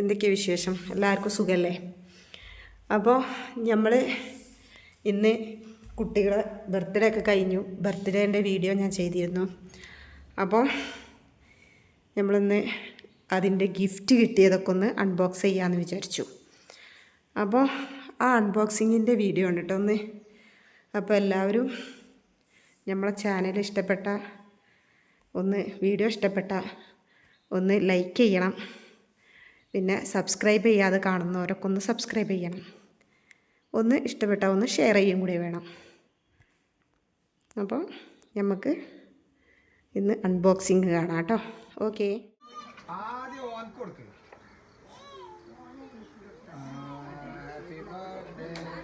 എന്തൊക്കെയാണ് വിശേഷം? എല്ലാവർക്കും സുഖമല്ലേ അപ്പോൾ നമ്മൾ ഇന്ന് കുട്ടികളെ ബർത്ത്ഡേ ഒക്കെ കഴിഞ്ഞു. ബർത്ത്ഡേന്റെ വീഡിയോ ഞാൻ ചെയ്തിരുന്നു. അപ്പോൾ നമ്മളിന്ന് അതിന്റെ ഗിഫ്റ്റ് കിട്ടിയതൊക്കെ ഒന്ന് അൺബോക്സ് ചെയ്യാമെന്ന് വിചാരിച്ചു. അപ്പോൾ ആ അൺബോക്സിങ്ങിന്റെ വീഡിയോ ഉണ്ട് കേട്ടോ ഒന്ന്? അപ്പോൾ എല്ലാവരും നമ്മളെ ചാനൽ ഇഷ്ടപ്പെട്ട ഒന്ന് വീഡിയോ ഇഷ്ടപ്പെട്ട ഒന്ന് ലൈക്ക് ചെയ്യണം. പിന്നെ സബ്സ്ക്രൈബ് ചെയ്യാതെ കാണുന്നവരൊക്കെ ഒന്ന് സബ്സ്ക്രൈബ് ചെയ്യണം. ഒന്ന് ഇഷ്ടപ്പെട്ട ഒന്ന് ഷെയർ ചെയ്യും കൂടി വേണം. അപ്പോൾ നമുക്ക് ഇന്ന് അൺബോക്സിങ് കാണാം കേട്ടോ. ഓക്കെ ആദ്യം ഓൻക്ക് കൊടുക്ക്. Happy birthday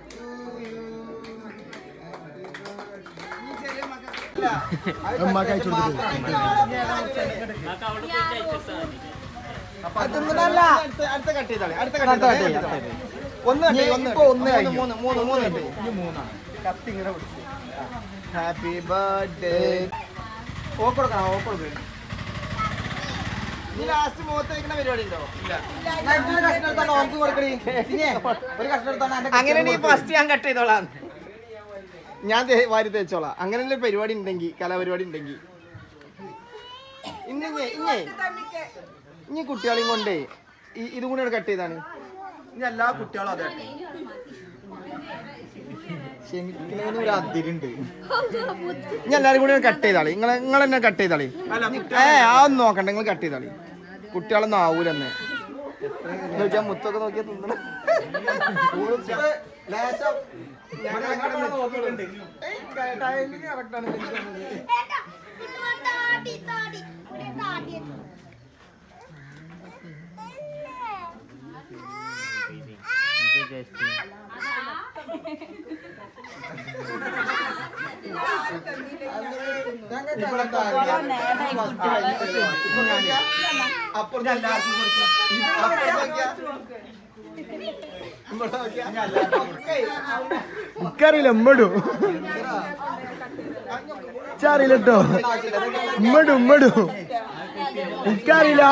അതൊന്നുമല്ല. അടുത്ത കട്ട് ചെയ്താളെ. അടുത്ത കട്ട് ചെയ്താളെ. ഒന്ന് കട്ട് ഒന്ന് ഒന്ന് മൂന്ന് മൂന്ന് മൂന്ന് കട്ട് ചെയ്യ്. ഈ മൂന്നാണ്. കത്തി ഇങ്ങനെ പിടിച്ച്. ഹാപ്പി ബർത്ത്ഡേ ഓ കൊടുക്കണം ഓ കൊടുക്കണം നീ ലാസ്റ്റ് മുഖത്ത് വെക്കുന്ന പരിപാടി ഉണ്ടോ? അങ്ങനെ നീ ഫസ്റ്റ് ഞാൻ കട്ട് ചെയ്തോളാം. ഞാൻ ദേ- വാരി തേച്ചോളാം. അങ്ങനെ ഒരു പരിപാടി ഉണ്ടെങ്കിൽ കലാപരിപാടി ഉണ്ടെങ്കിൽ. ഇന്നെ ഇഞ്ഞേ ഇനി കുട്ടികളെയും കൊണ്ടേ ഈ- ഇതും കൂടെ കട്ട് ചെയ്താണ്. ഇനി എല്ലാ കുട്ടികളും അതെ. ക്ഷമിക്കുന്നതിന് ഒരു അതിരുണ്ട്. ഇനി എല്ലാരും കൂടി കട്ട് ചെയ്താളി. നിങ്ങൾ നിങ്ങൾ തന്നെ കട്ട് ചെയ്താളി. ഏ ആ ഒന്നും നോക്കണ്ട നിങ്ങൾ കട്ട് ചെയ്താളി. കുട്ടികളൊന്നും ആവൂലെന്നെ. നോക്കിയാ മുത്തൊക്കെ നോക്കിയാ തിന്നണം. കറക്റ്റാണ് താടി താടി ഇവിടെ താടി അപ്പുറത്ത് എല്ലാവർക്കും കൊടുത്തു. അപ്പുറത്ത് നോക്കിയാ. ഇവിടെ നോക്കിയാ. ഓക്കേ. എനിക്കറിയില്ല ഉമ്മടു. എനിക്കറിയില്ല കേട്ടോ ഉമ്മടു. ഉമ്മടു എനിക്കറിയില്ല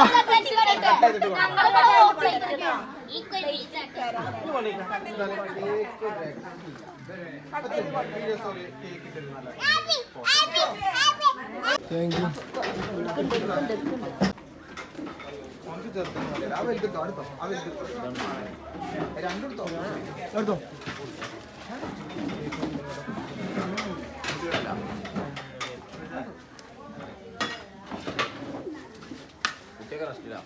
താങ്ക് യു നമുക്ക് ചെറുതൊന്നും ആ വലുതെടുത്തോ, അടുത്തോ, ആ വലുതെടുത്തോ. രണ്ടും എടുത്തോ. എടുത്തോ ആണോ? അത് നമുക്ക് വീഡിയോസ് കാണാനായിട്ടാ.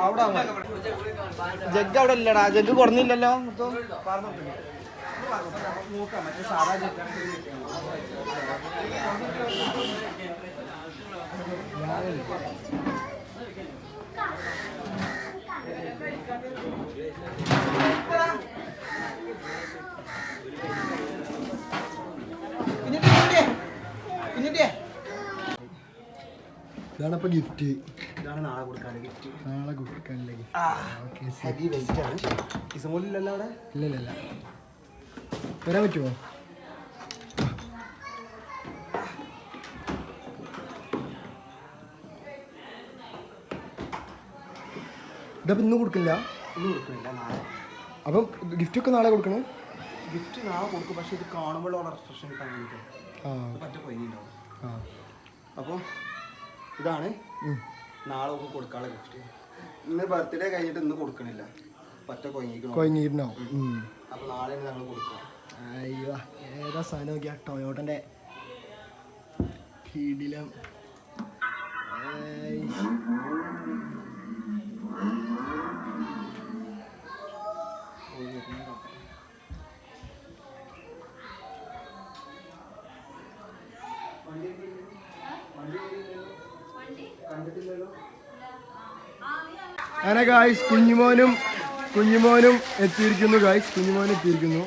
അവിടെ. ജഗ് അവിടെ ഇല്ലടാ ജഗ് കുറഞ്ഞില്ലല്ലോ മൊത്തം. നോക്കാം, മറ്റേ സാധാ ജഗ്. പിന്നിട്ട് പിന്നിട്ട്. പിന്നിട്ട്. ഇതാണ് ഇപ്പൊ ഗിഫ്റ്റ് ഇതാണ് നാളെ കൊടുക്കാൻ ഗിഫ്റ്റ് നാളെ കൊടുക്കാനില്ല ഗിഫ്റ്റ് ഹെവി വെയിറ്റ് ആണ്. ഇസമോലില്ലല്ലോ അവിടെ? ഇല്ല ഇല്ല. വരാൻ പറ്റുമോ? ഇതപ്പം ഇന്ന് കൊടുക്കില്ല. ഇന്ന് കൊടുക്കുന്നില്ല നാളെ. അപ്പം ഗിഫ്റ്റ് ഒക്കെ നാളെ കൊടുക്കണേ? ഗിഫ്റ്റ് നാളെ കൊടുക്കും പക്ഷേ ഇത് കാണുമ്പോഴുള്ള റെസ്ട്രിക്ഷൻ കിട്ടാൻ വേണ്ടിയിട്ട് പറ്റ കൊയ്യുണ്ടാവും അപ്പോൾ ഇതാണ്. നാളെ ഒക്കെ കൊടുക്കാനുള്ള ഗിഫ്റ്റ് ഇന്ന് ബർത്ത്ഡേ കഴിഞ്ഞിട്ട് ഇന്ന് കൊടുക്കണില്ല. പറ്റ കൊയ്യിക്കണം ഉം. അപ്പോൾ നാളെ ഞങ്ങൾ കൊടുക്കാം അയ്യോ ഏതാ സാധനം നോക്കിയാ? ടൊയോട്ടന്റെ കീടിലം. അങ്ങനെ ഗായ്സ് കുഞ്ഞുമോനും കുഞ്ഞുമോനും എത്തിയിരിക്കുന്നു ഗായ്സ് കുഞ്ഞുമോൻ എത്തിയിരിക്കുന്നു.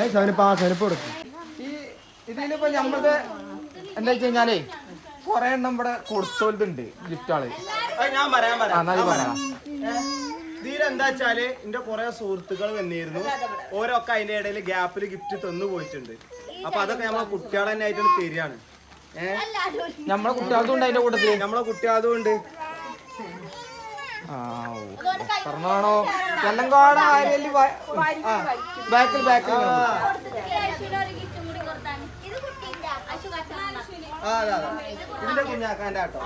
ഏ സവനപ്പ് സവനപ്പ് കൊടുക്കും. ഈ ഇതിലിപ്പോ നമ്മളത് എന്താ വെച്ച് കഴിഞ്ഞാലേ കൊറേ എണ്ണം ഇവിടെ കൊടുത്തോലുണ്ട് ഗിഫ്റ്റാൾ അത് ഞാൻ പറയാൻ ആ എന്നാ നീ പറയാം. ഇതിലെന്താ വെച്ചാൽ എന്റെ കൊറേ സുഹൃത്തുക്കൾ വന്നിരുന്നു. ഓരോക്കെ അതിന്റെ ഇടയിൽ ഗ്യാപ്പിൽ ഗിഫ്റ്റ് തന്നു പോയിട്ടുണ്ട്. അപ്പൊ അതൊക്കെ നമ്മളെ കുട്ടികളെ തന്നെ ആയിട്ട് തരികയാണ്. നമ്മളെ ഉണ്ട് അതിന്റെ കൂട്ടത്തിൽ. നമ്മളെ കുട്ടികളതുകൊണ്ട് ആ പറഞ്ഞാണോ തെല്ലങ്കാട് ആര്യൽ ബാക്കിൽ ബാക്കിൽ ഇതിന്റെ കുഞ്ഞാക്കാന്റെ ആട്ടോ.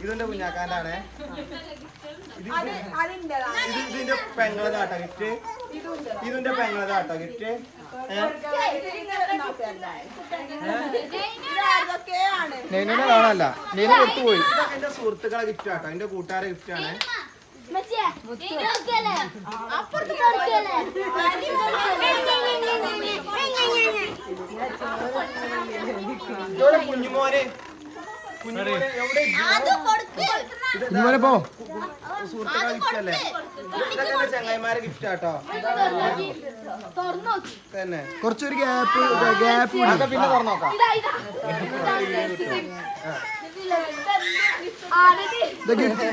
ഇതിന്റെ കുഞ്ഞാക്കാന്റെ ആണേ ഇതിന്റെ പെങ്ങളതാട്ടോ ഗിഫ്റ്റ്. ഇതിന്റെ പെങ്ങളതാട്ടോ ഗിഫ്റ്റ്. നെയ്നുനെ കാണാനല്ല നെയ്നു കൊടുത്തുപോയി എന്റെ സുഹൃത്തുക്കളെ ഗിഫ്റ്റ് ആട്ടോ എന്റെ കൂട്ടുകാരെ ഗിഫ്റ്റ് ആണ് കുഞ്ഞുമോനെ കുഞ്ഞുമോനെ ഇതൊക്കെ ചങ്ങായിമാരെ ഗിഫ്റ്റ് ആട്ടോ. തുറന്നു തന്നെ. കുറച്ചൊരു ഗ്യാപ്പ് ഗ്യാപ്പ് പിന്നെ തുറന്നോക്കാം.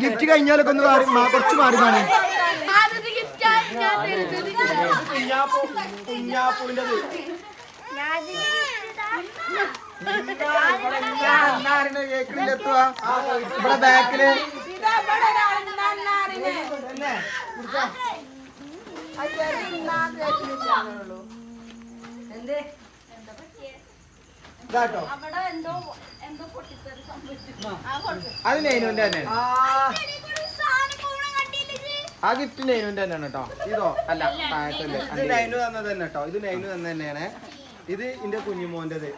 ഗിഫ്റ്റ് കഴിഞ്ഞാലൊക്കെ ഒന്ന് കുറച്ച് മാറി കാണേ. കേക്കിലെത്തുക ഇവിടെ ബാക്കിൽ ഇതാട്ടോ അത് നെയ്നുന്റെ തന്നെയാണ് ആ. ഗിഫ്റ്റ് നെയ്നുന്റെ തന്നെയാണ് കേട്ടോ ഇതോ അല്ല താഴത്തല്ലേ ഇത് നൈനു തന്നത് തന്നെ കേട്ടോ. ഇത് നൈനു തന്നെ തന്നെയാണ് ഇത് എന്റെ കുഞ്ഞുമോന്റേത്.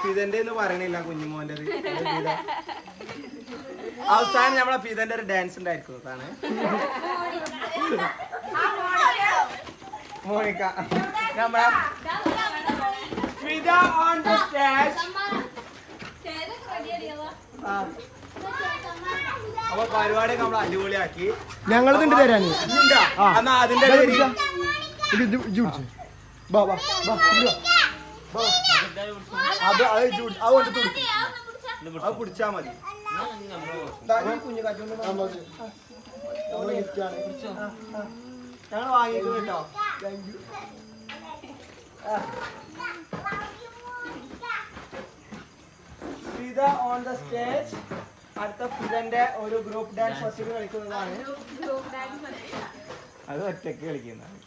ഫിതന്റെ എന്ന് പറയണില്ല കുഞ്ഞുമോന്റെ. അവസാനം നമ്മളെ ഫിതന്റെ ഒരു ഡാൻസ് ഉണ്ടായിരിക്കുന്നതാണ് മോണിക്ക നമ്മളെ ഓൺ ദ സ്റ്റേജ് അപ്പൊ പരിപാടി നമ്മൾ അടിപൊളിയാക്കി ഞങ്ങളിതുണ്ട് തരാൻ? എന്നാ അതിന്റെ ബാ. ബാ ബാ ബാ. അത് അത് അത് കൊണ്ട് തുടുക്ക്. അത് പിടിച്ചാ മതി. കുഞ്ഞു. ഞങ്ങൾ കേട്ടോ. ഫിദ ഓൺ ദ സ്റ്റേജ് അടുത്ത ഫിദന്റെ ഒരു ഗ്രൂപ്പ് ഡാൻസ് ഫസ്റ്റ് കളിക്കുന്നതാണ്. അത് ഒറ്റയ്ക്ക് കളിക്കുന്നതാണ്.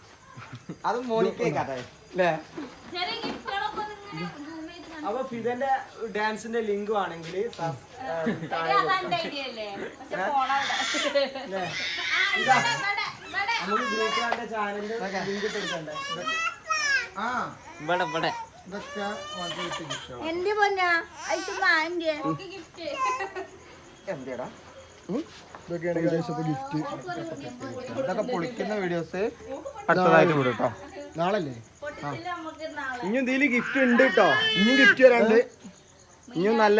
അത് മോനിക്കേ കഥ അല്ലേ അപ്പൊ ഫിദന്റെ ഡാൻസിന്റെ ലിങ്ക് ആണെങ്കിൽ നമുക്ക് ചാനലിന്റെ ലിങ്ക് കൊടുക്കണ്ടേ? ആ. ഇവിടെ ഇവിടെ. എന്റെ പൊന്നാ? എന്തെടാ? ഇതൊക്കെയാണ് gift. ഇതൊക്കെ പൊളിക്കുന്ന വീഡിയോസ് അടുത്തതായിട്ട് വിടും കേട്ടോ നാളല്ലേ? ഇനി എന്തെങ്കിലും ഗിഫ്റ്റ് ഉണ്ട് കേട്ടോ ഇനിയും ഗിഫ്റ്റ് വരാണ്ട്. ഇനിയും നല്ല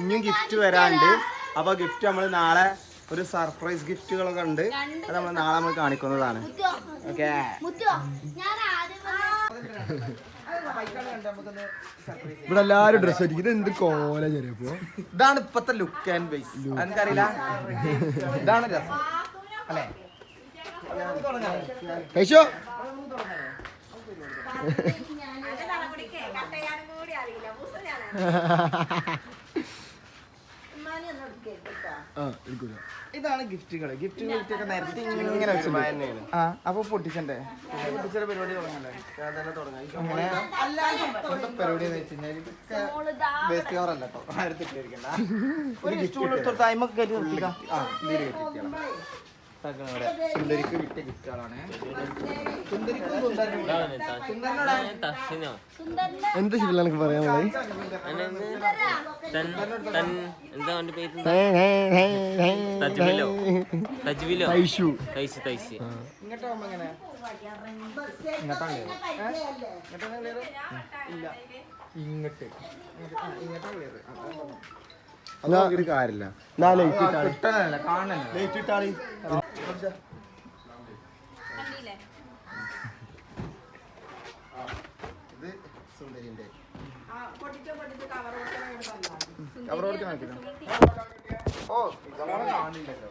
ഇനിയും ഗിഫ്റ്റ് വരാണ്ട്. അപ്പൊ ഗിഫ്റ്റ് നമ്മൾ നാളെ ഒരു സർപ്രൈസ് ഗിഫ്റ്റുകളൊക്കെ ഉണ്ട്. അത് നമ്മൾ നാളെ നമ്മൾ കാണിക്കുന്നതാണ്. മുത്തു ഓക്കെ. ഞാൻ ആദ്യം വന്ന- ഇവിടെ എല്ലാരും ഡ്രസ് ആയിരിക്കും ഇത് എന്ത് കോല ചെറിയപ്പോ ഇതാണ് ഇപ്പത്തെ ലുക്ക് ആൻഡ് ബേസ് എനിക്കറിയില്ല ഇതാണ് രസം. അല്ലേ? കഴിച്ചോ ഇതാണ് ഗിഫ്റ്റുകൾ ഗിഫ്റ്റ് ഗിഫ്റ്റൊക്കെ നേരത്തെ ഇങ്ങനെ ആ അപ്പൊ പൊട്ടിച്ചണ്ടേ? പൊട്ടിച്ച പരിപാടി തുടങ്ങണ്ടേ? പരിപാടി എന്ന് വെച്ചുകഴിഞ്ഞാൽ ഇതൊക്കെ വേസ്റ്റ് കവർ അല്ല കേട്ടോ. ആയിരത്തി ഒരു സ്റ്റൂൾ എടുത്തോട്ട് അയിമൊക്കെ കയറ്റി നിർത്തിക്കാം ആ കയറ്റിക്കണം സുന്ദരിക്ക് വിറ്റ ഗിഫ്റ്റുകളാണ് സുന്ദരിക്കും സുന്ദരനും. സുന്ദരനോടാ? തസ്സിനോ എന്താ ശിവല എനിക്ക് പറയാൻ തൈസ് ഇങ്ങോട്ട് ഇങ്ങോട്ട് ഇങ്ങോട്ട് ആ, ഇങ്ങോട്ടാ ക്ലിയർ കാര്യമില്ല. ഇത് സുന്ദരിന്റെ കവർ കൊടുക്കാൻ ഓ കവർ കാണില്ലല്ലോ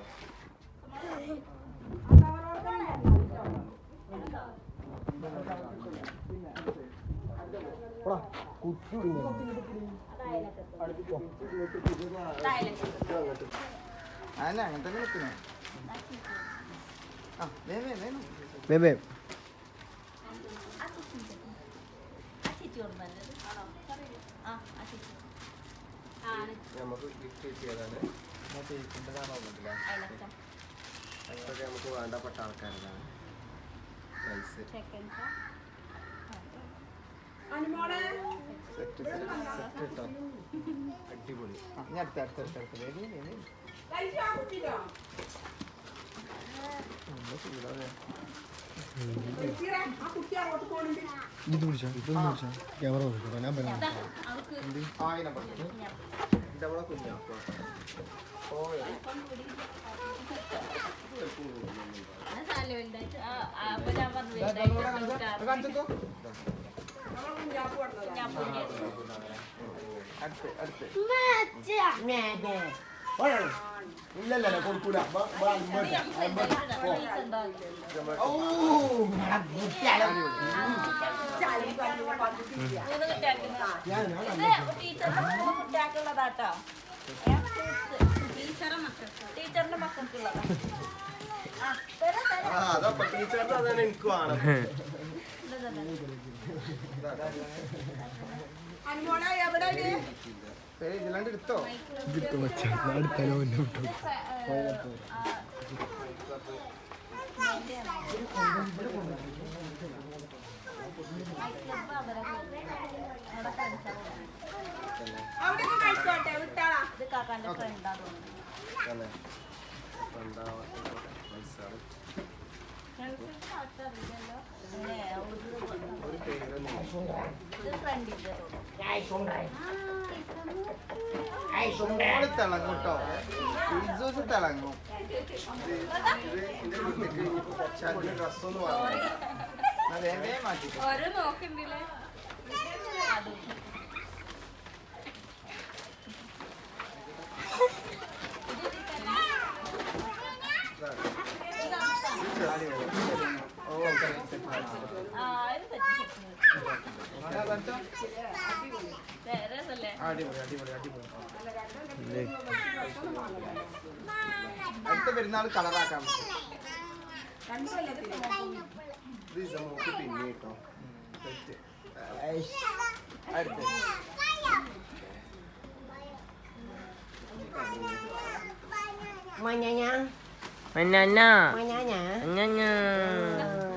അല്ല അങ്ങനെ തന്നെ നിൽക്കണേ ആ വേ വേ വേ. വേ വേ നമുക്ക് ഗിഫ്റ്റ് അതൊക്കെ നമുക്ക് വേണ്ടപ്പെട്ട ആൾക്കാരാണ്. പൈസ സെറ്റ് സെറ്റ് കേട്ടോ അടിപൊളി. അടുത്ത അടുത്ത അടുത്ത അടുത്ത. ഇത് പിടിച്ചോ ഇത് പിടിച്ചോ ക്യാമറ നോക്കിക്കോ ഞാൻ പറയാം അടുത്ത് ഇല്ലല്ല കൊടുക്കൂല. ടീച്ചറിന്റെ മക്കൾക്കുള്ളതാ. അതപ്പൊ ടീച്ചറിന്റെ അതാണ് എനിക്ക് എടുത്തോ? ഇതിട്ട് വെച്ചാ അടുത്തലോ എന്നെ വിട്ടു. ഒരു പേരൊന്നും ഓൾ തിളങ്ങും കേട്ടോ ഇസൂസ് തിളങ്ങും ഡ്രസ്സൊന്നും വാങ്ങണം എന്നാ വേഗം വേഗം മാറ്റിക്കോ ഓരോ നോക്കണ്ടില്ലേ ഓ ആ ഇത് കാണിച്ചോ രസല്ലേ അടിപൊളി അടിപൊളി അടിപൊളി അടുത്ത പെരുന്നാൾ കളറാക്കാൻ പിന്നെ കേട്ടോ സെറ്റ് അടുത്ത് അഞ്ഞഞ്ഞ അഞ്ഞഞ്ഞ ഇത് അവരവിടെ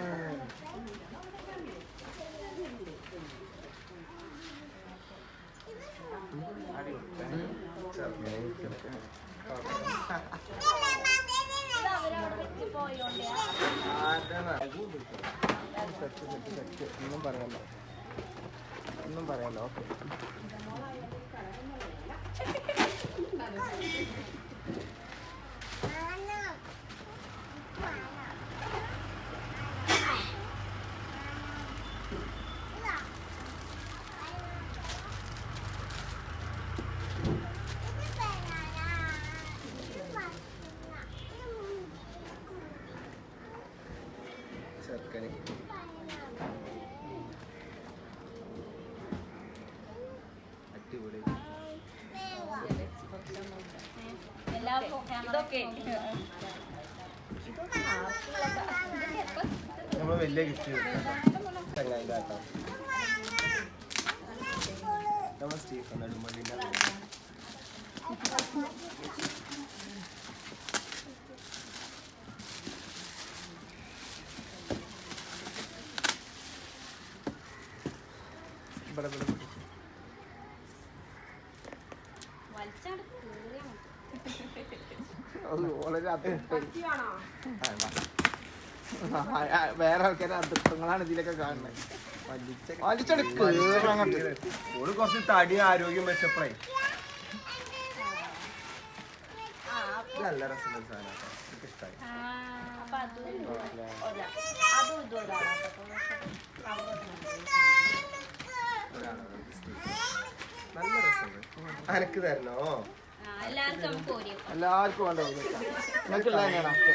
ഒന്നും പറയല്ലോ ഒന്നും പറയല്ലോ ഓക്കെ. ചെറുക്കന് അടിപൊളി. നമ്മൾ വലിയ ഗിഫ്റ്റ് ചങ്ങായിന്റെ ആട്ടോ നമ്മൾ സ്റ്റീഫൻ അടിമലിന്റെ ഇവിടെ ഇവിടെ വേറെ ആൾക്കാരെ അതിർത്തങ്ങളാണ് ഇതിലൊക്കെ കാണുന്നത് ഓൾ കുറച്ച് തടി ആരോഗ്യം വെച്ചപ്പോഴേ നല്ല രസമുള്ള സാധനം ഒരാ അതും ഇതും ഒരാളാട്ടോ ഒരാളാണ് അനക്ക് തരണോ? എല്ലാവർക്കും വേണ്ട നിങ്ങൾക്കുള്ള തന്നെയാണ്? ഒക്കെ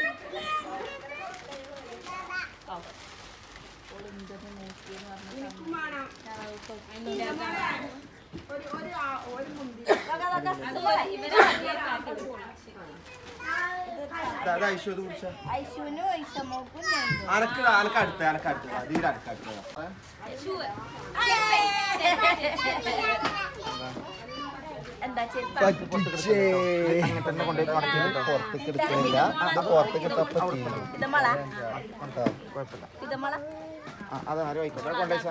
അനക്ക് അനക്ക് അടുത്ത അനക്ക് അടുത്ത. അതിൽ അനക്ക് അടുത്ത. എന്താ? ചെരുപ്പ് പറ്റിച്ചേ തന്നെ കൊണ്ടുപോയി മടക്കി പുറത്തേക്ക് എടുക്കുന്നില്ല ഇത് പുറത്തേക്ക് ഇത് മള കുഴപ്പമില്ല. അത് ആരും ആയിക്കോട്ടെ. കൊണ്ടുപോയി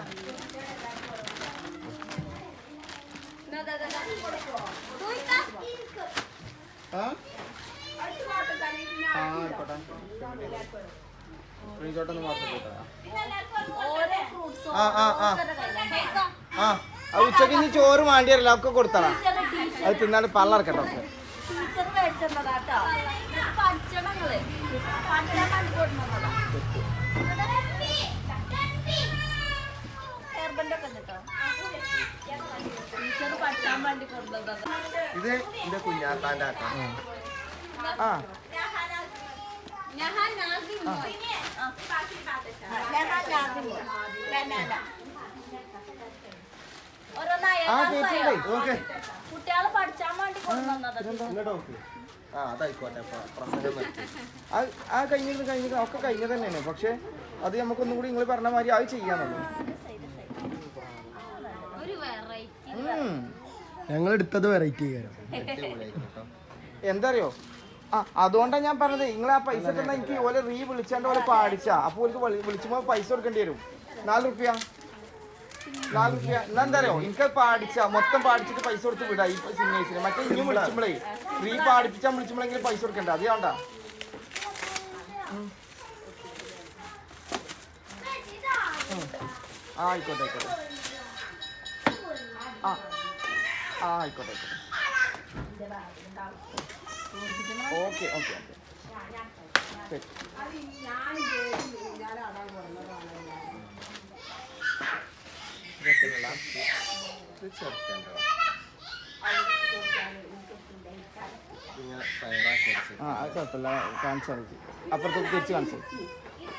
ആ? ആയിക്കോട്ടെ. ഫ്രീസോട്ടൊന്ന് മാത്രം ആ ആ ആ. ആ അത് ഉച്ചയ്ക്ക് ഇനി ചോറ് വേണ്ടി വരില്ല. ഒക്കെ കൊടുത്തടാ അത് തിന്നാണ്ട് പള്ളർക്കട്ടോ ഇത് എന്റെ കുഞ്ഞാത്താന്റെ ആട്ടോ. ആ. ഞാൻ നാസിമോ ഞാൻ ഓരോന്നായ ആ കേട്ടില്ലേ ഓക്കെ. കുട്ടികൾ പഠിച്ചാൻ വേണ്ടി കൊണ്ടുവന്നതാ ആ അതായിക്കോട്ടെ പ്രസംഗം ആ ആ കഴിഞ്ഞിരുന്നു കഴിഞ്ഞിരുന്നു. ഒക്കെ കഴിഞ്ഞത് തന്നെയാണ്. പക്ഷെ അത് നമുക്കൊന്നും കൂടി നിങ്ങൾ പറഞ്ഞ മാതിരി അത് ചെയ്യാന്നുള്ളൂ ഒരു വെറൈറ്റി ഉം. ഞങ്ങൾ എടുത്തത് വെറൈറ്റി എന്തറിയോ? ആ അതുകൊണ്ടാണ് ഞാൻ പറഞ്ഞത്. നിങ്ങൾ ആ പൈസ തന്നെ എനിക്ക് ഓലെ റീ വിളിച്ചാണ്ട് ഓലെ പാടിച്ചാ. അപ്പൊ ഓർക്ക് വിളിച്ചുമ്പോ പൈസ കൊടുക്കേണ്ടി വരും. നാല് റുപ്യ. നാല് റുപ്യ എന്നാ എന്താ അറിയോ എനിക്ക് പാടിച്ച മൊത്തം പാടിച്ചിട്ട് പൈസ കൊടുത്ത് വിടാ ഈ സിംഗേഴ്സിന് മറ്റേ ഇനിയും വിളിച്ചുമ്പളേ സ്ത്രീ പാടിപ്പിച്ചാൽ വിളിച്ചുമ്പോഴെങ്കിലും പൈസ കൊടുക്കണ്ട. അത് വേണ്ട. ആ ആയിക്കോട്ടെ ആയിക്കോട്ടെ. ആ ആ ആയിക്കോട്ടെ ആയിക്കോട്ടെ. Okay okay okay. ശരി. ഇത് ഇങ്ങനെ തയ്യാറാക്കി വെച്ചത് ആ അത് കുഴപ്പമില്ല. കാണിച്ചാൽ മതി അപ്പുറത്തേക്ക് തിരിച്ച് കാണിച്ചു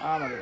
ആ മതി.